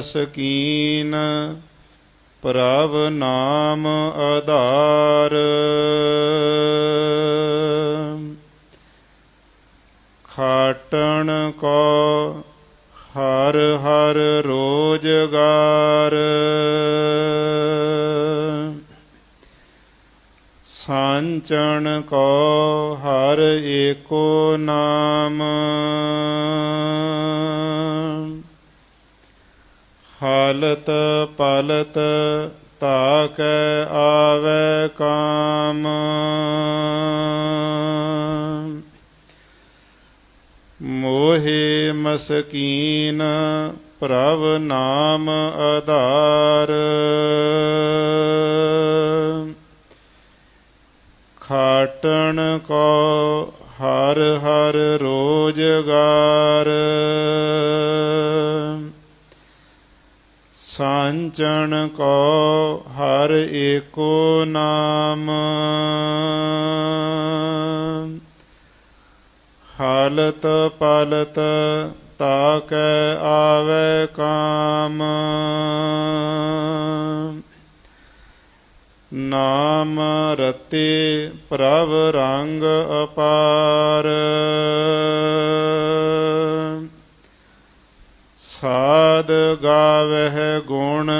ਮੋਹੇ ਪ੍ਰਭ ਨਾਮ ਆਧਾਰ। ਖਾਟਣ ਕੋ ਹਰ ਹਰ ਰੋਜਗਾਰ। ਸਾਂਚਣ ਕੋ ਹਰ ਏਕੋ ਨਾਮ। ਹਾਲਤ ਪਾਲਤ ਤਾਕੈ ਆਵੈ ਕਾਮ। ਮੋਹਿ ਮਸਕੀਨ ਪ੍ਰਭ ਨਾਮ ਆਧਾਰ। ਖਾਟਣ ਕੋ ਹਰ ਹਰ ਰੋਜਗਾਰ ਸਾਂਚਣ ਕੋ ਹਰ ਏਕੋ ਨਾਮ। ਹਾਲਤ ਪਾਲਤ ਤਾਕੈ ਆਵੈ ਕਾਮ। ਨਾਮ ਰਤੇ ਪ੍ਰਭ ਰੰਗ ਅਪਾਰ। ਸਾਧ ਗਾਵਹਿ ਗੁਣ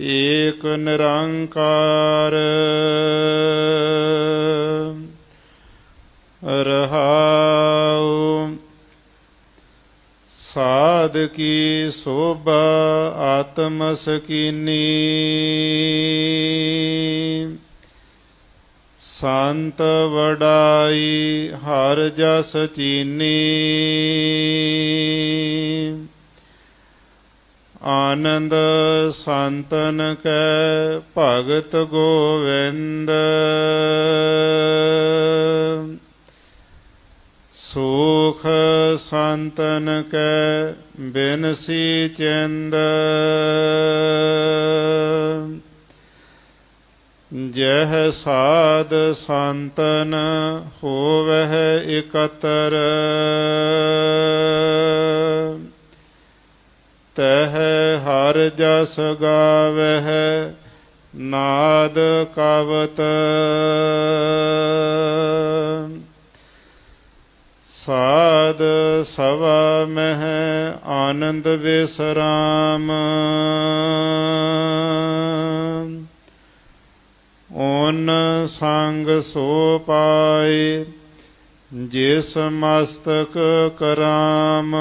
ਏਕ ਨਿਰੰਕਾਰ। ਰਹਾਉ ਸਾਧ ਕੀ ਸੋਭਾ ਆਤਮ ਸਕੀਨੀ ਸੰਤ ਵਡਾਈ ਹਰ ਜਸ ਚੀਨੀ। ਆਨੰਦ ਸੰਤਨ ਕੈ ਭਗਤ ਗੋਵਿੰਦ। ਸੁਖ ਸੰਤਨ ਕੈ ਬਿਨਸੀ ਚਿੰਦ। ਜਹ ਸਾਧ ਸੰਤਨ ਹੋਵਹਿ ਇਕਤਰ। ਤਹ ਹਰ ਜਸ ਗਾਵਹਿ ਨਾਦ ਕਵਤ। ਸਾਧ ਸਵਾ ਮਹਿ ਆਨੰਦ ਵਿਸਰਾਮ। ਓਨ ਸੰਗ ਸੋ ਪਾਏ, ਜਿਸ ਮਸਤਕ ਕਰਾਮ।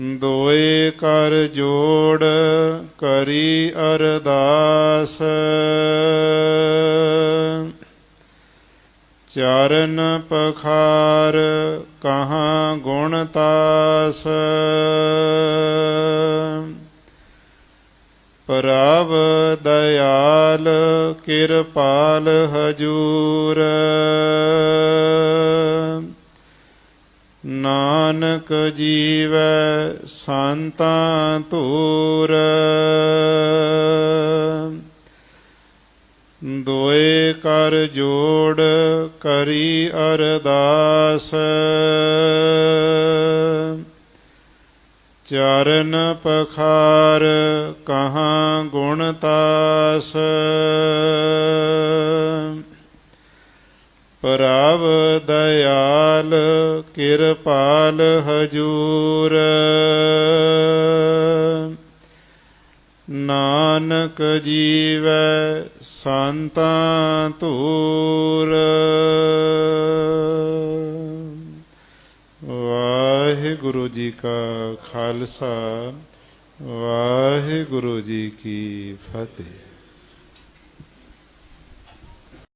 ਦੋਏ ਕਰ ਜੋੜ ਕਰੀ ਅਰਦਾਸ। ਚਰਨ ਪਖਾਰ ਕਹਾ ਗੁਣ ਤਾਸ। ਪ੍ਰਭ ਦਇਆਲ ਕਿਰਪਾਲ ਹਜੂਰ। ਨਾਨਕ ਜੀਵ ਸੰਤਾਂ ਧੂਰ। ਦੋਏ ਕਰ ਜੋੜ ਕਰੀ ਅਰਦਾਸ। ਚਰਨ ਪਖਾਰ ਕਹਾਂ ਗੁਣ ਤਾਸ। ਪ੍ਰਭ ਦਇਆਲ ਕਿਰਪਾਲ ਹਜੂਰ। ਨਾਨਕ ਜੀਵੈ ਸੰਤਾਂ ਧੂਰ। ਵਾਹਿਗੁਰੂ ਜੀ ਕਾ ਖਾਲਸਾ, ਵਾਹਿਗੁਰੂ ਜੀ ਕੀ ਫਤਿਹ।